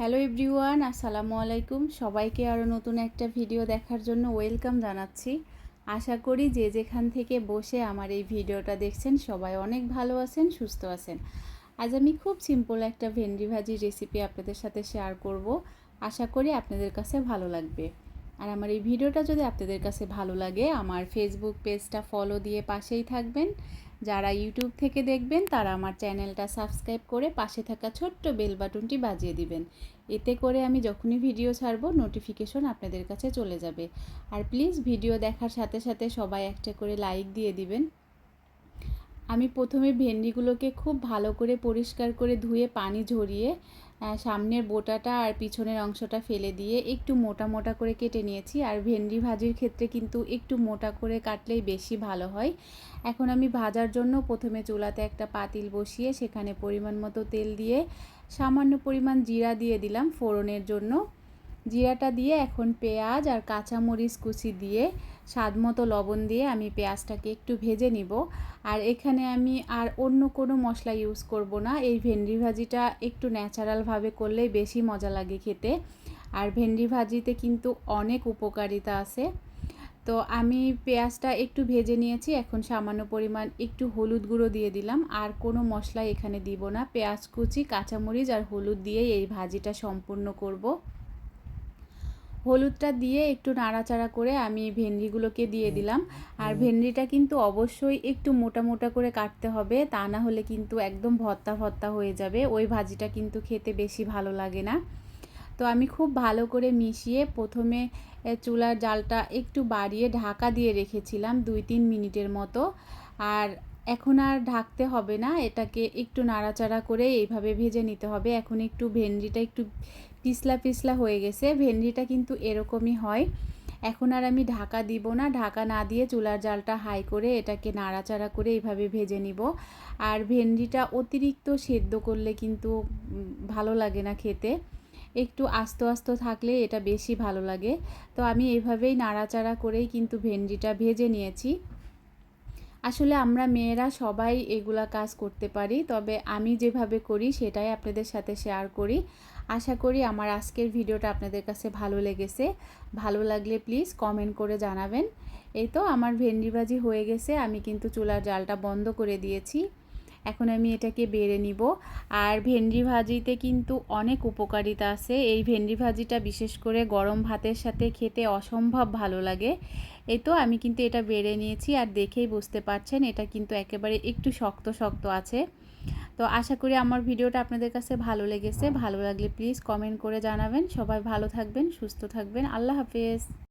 Hello everyone, আসসালামু আলাইকুম। সবাইকে আরও নতুন একটা ভিডিও দেখার জন্য ওয়েলকাম জানাচ্ছি। আশা করি যে যেখান থেকে বসে আমার এই ভিডিওটা দেখছেন, সবাই অনেক ভালো আছেন, সুস্থ আছেন। আজ আমি খুব সিম্পল একটা ভেন্ডি ভাজির রেসিপি আপনাদের সাথে শেয়ার করব। আশা করি আপনাদের কাছে ভালো লাগবে। আর আমার এই ভিডিওটা যদি আপনাদের কাছে ভালো লাগে, আমার ফেসবুক পেজটা ফলো দিয়ে পাশেই থাকবেন। যারা ইউটিউব থেকে দেখবেন, তারা আমার চ্যানেলটা সাবস্ক্রাইব করে পাশে থাকা ছোট্ট বেল বাটনটি বাজিয়ে দিবেন। এতে করে আমি যখনই ভিডিও ছাড়ব নোটিফিকেশন আপনাদের কাছে চলে যাবে। আর প্লিজ ভিডিও দেখার সাথে সাথে সবাই একটা করে লাইক দিয়ে দিবেন। আমি প্রথমে ভেন্ডিগুলোকে খুব ভালো করে পরিষ্কার করে ধুয়ে পানি ঝরিয়ে সামনের বোটাটা আর পিছনের অংশটা ফেলে দিয়ে একটু মোটা মোটা করে কেটে নিয়েছি। আর ভেন্ডি ভাজির ক্ষেত্রে কিন্তু একটু মোটা করে কাটলেই বেশি ভালো হয়। এখন আমি ভাজার জন্য প্রথমে চুলাতে একটা পাতিল বসিয়ে সেখানে পরিমাণ মতো তেল দিয়ে সামান্য পরিমাণ জিরা দিয়ে দিলাম ফোড়নের জন্য। জিরাটা দিয়ে এখন পেঁয়াজ আর কাঁচামরিচ কুচি দিয়ে স্বাদ মতো লবণ দিয়ে আমি পেঁয়াজটাকে একটু ভেজে নিব। আর এখানে আমি আর অন্য কোনো মশলা ইউজ করব না। এই ভেন্ডি ভাজিটা একটু ন্যাচারালভাবে করলেই বেশি মজা লাগে খেতে। আর ভেন্ডি ভাজিতে কিন্তু অনেক উপকারিতা আছে। তো আমি পেঁয়াজটা একটু ভেজে নিয়েছি। এখন সামান্য পরিমাণ একটু হলুদ গুঁড়ো দিয়ে দিলাম। আর কোনো মশলা এখানে দিব না। পেঁয়াজ কুচি, কাঁচামরিচ আর হলুদ দিয়ে এই ভাজিটা সম্পূর্ণ করব। হলুদটা দিয়ে একটু নাড়াচাড়া করে আমি ভেন্ডিগুলোকে দিয়ে দিলাম। আর ভেন্ডিটা কিন্তু অবশ্যই একটু মোটা মোটা করে কাটতে হবে তা না হলে কিন্তু একদম ভর্তা ভর্তা হয়ে যাবে। ওই ভাজিটা কিন্তু খেতে বেশি ভালো লাগে না। তো আমি খুব ভালো করে মিশিয়ে প্রথমে চুলার জালটা একটু বাড়িয়ে ঢাকা দিয়ে রেখেছিলাম দুই তিন মিনিটের মতো। আর এখন আর ঢাকতে হবে না, এটাকে একটু নাড়াচাড়া করে এইভাবে ভেজে নিতে হবে। এখন একটু ভেন্ডিটা একটু পিছলা পিছলা হয়ে গেছে, ভেন্ডিটা কিন্তু এরকমই হয়। এখন আর আমি ঢাকা দিব না, ঢাকা না দিয়ে চুলার জালটা হাই করে এটাকে নাড়াচাড়া করে এইভাবে ভেজে নিব। আর ভেন্ডিটা অতিরিক্ত সেদ্ধ করলে কিন্তু ভালো লাগে না খেতে। একটু আস্ত আস্ত থাকলে এটা বেশি ভালো লাগে। তো আমি এভাবেই নাড়াচাড়া করেই কিন্তু ভেন্ডিটা ভেজে নিয়েছি। আসলে আমরা মেয়েরা সবাই এগুলা কাজ করতে পারি, তবে আমি যেভাবে করি সেটাই আপনাদের সাথে শেয়ার করি। আশা করি আমার আজকের ভিডিওটা আপনাদের কাছে ভালো লেগেছে। ভালো লাগলে প্লিজ কমেন্ট করে জানাবেন। এই তো আমার ভেন্ডি ভাজি হয়ে গেছে, আমি কিন্তু চুলার জালটা বন্ধ করে দিয়েছি। এখন আমি এটাকে বেড়ে নিব। আর ভেন্ডি ভাজিতে কিন্তু অনেক উপকারিতা আছে। এই ভেন্ডি ভাজিটা বিশেষ করে গরম ভাতের সাথে খেতে অসম্ভব ভালো লাগে। এই তো আমি কিন্তু এটা বেড়ে নিয়েছি আর দেখেই বুঝতে পারছেন, এটা কিন্তু একেবারে একটু শক্ত শক্ত আছে। তো আশা করি আমার ভিডিওটা আপনাদের কাছে ভালো লেগেছে। ভালো লাগলে প্লিজ কমেন্ট করে জানাবেন। সবাই ভালো থাকবেন, সুস্থ থাকবেন। আল্লাহ হাফেজ।